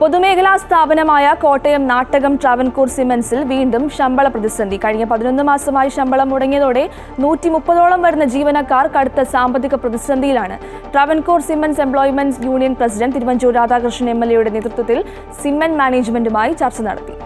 പൊതുമേഖലാ സ്ഥാപനമായ കോട്ടയം നാട്ടകം ട്രാവൻകൂർ സിമൻസിൽ വീണ്ടും ശമ്പള പ്രതിസന്ധി. കഴിഞ്ഞ പതിനൊന്ന് മാസമായി ശമ്പളം മുടങ്ങിയതോടെ നൂറ്റി മുപ്പതോളം വരുന്ന ജീവനക്കാർ കടുത്ത സാമ്പത്തിക പ്രതിസന്ധിയിലാണ്. Travancore cements employment union president Thiruvanchoor Radhakrishnan M L എയുടെ നേതൃത്വത്തിൽ സിമെന്റ് മാനേജ്മെന്റുമായി ചർച്ച നടത്തി.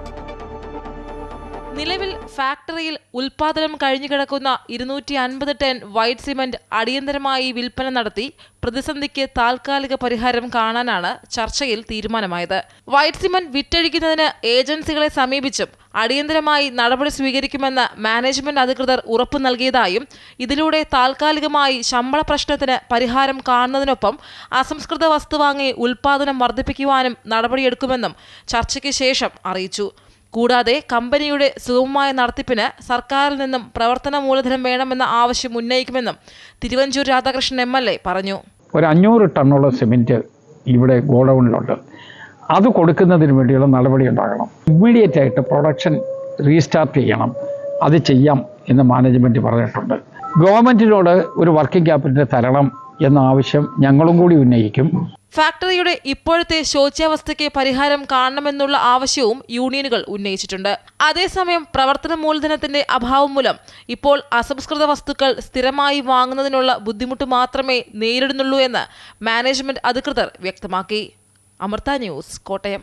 നിലവിൽ ഫാക്ടറിയിൽ ഉൽപാദനം കഴിഞ്ഞു കിടക്കുന്ന ഇരുന്നൂറ്റി അൻപത് ടൺ വൈറ്റ് സിമന്റ് അടിയന്തരമായി വിൽപ്പന നടത്തി പ്രതിസന്ധിക്ക് താൽക്കാലിക പരിഹാരം കാണാനാണ് ചർച്ചയിൽ തീരുമാനമായത്. വൈറ്റ് സിമന്റ് വിറ്റഴിക്കുന്നതിന് ഏജൻസികളെ സമീപിച്ചും അടിയന്തരമായി നടപടി സ്വീകരിക്കുമെന്ന് മാനേജ്മെന്റ് അധികൃതർ ഉറപ്പു നൽകിയതായും ഇതിലൂടെ താൽക്കാലികമായി ശമ്പള പ്രശ്നത്തിന് പരിഹാരം കാണുന്നതിനൊപ്പം അസംസ്കൃത വസ്തു വാങ്ങി ഉൽപാദനം വർദ്ധിപ്പിക്കുവാനും നടപടിയെടുക്കുമെന്നും ചർച്ചയ്ക്ക് ശേഷം അറിയിച്ചു. കൂടാതെ കമ്പനിയുടെ സുഗമമായ നടത്തിപ്പിന് സർക്കാരിൽ നിന്നും പ്രവർത്തന മൂലധനം വേണമെന്ന ആവശ്യം ഉന്നയിക്കുമെന്നും Thiruvanchoor Radhakrishnan M L A പറഞ്ഞു. ഒരു അഞ്ഞൂറ് ടണ്ണോളം സിമെന്റ് ഇവിടെ ഗോഡൗണിലുണ്ട്. അത് കൊടുക്കുന്നതിന് വേണ്ടിയുള്ള നടപടി ഉണ്ടാകണം. ഇമ്മീഡിയറ്റ് ആയിട്ട് പ്രൊഡക്ഷൻ റീസ്റ്റാർട്ട് ചെയ്യണം. അത് ചെയ്യാം എന്ന് മാനേജ്മെന്റ് പറഞ്ഞിട്ടുണ്ട്. ഗവൺമെന്റിനോട് ഒരു വർക്കിംഗ് ക്യാപിറ്റൽ തരണം എന്ന ആവശ്യം ഞങ്ങളും കൂടി ഉന്നയിക്കും. ഫാക്ടറിയുടെ ഇപ്പോഴത്തെ ശോച്യാവസ്ഥയ്ക്ക് പരിഹാരം കാണണമെന്നുള്ള ആവശ്യവും യൂണിയനുകൾ ഉന്നയിച്ചിട്ടുണ്ട്. അതേസമയം പ്രവർത്തന മൂലധനത്തിന്റെ അഭാവം മൂലം ഇപ്പോൾ അസംസ്കൃത വസ്തുക്കൾ സ്ഥിരമായി വാങ്ങുന്നതിനുള്ള ബുദ്ധിമുട്ട് മാത്രമേ നേരിടുന്നുള്ളൂ എന്ന് മാനേജ്മെന്റ് അധികൃതർ വ്യക്തമാക്കി. അമൃത ന്യൂസ് കോട്ടയം.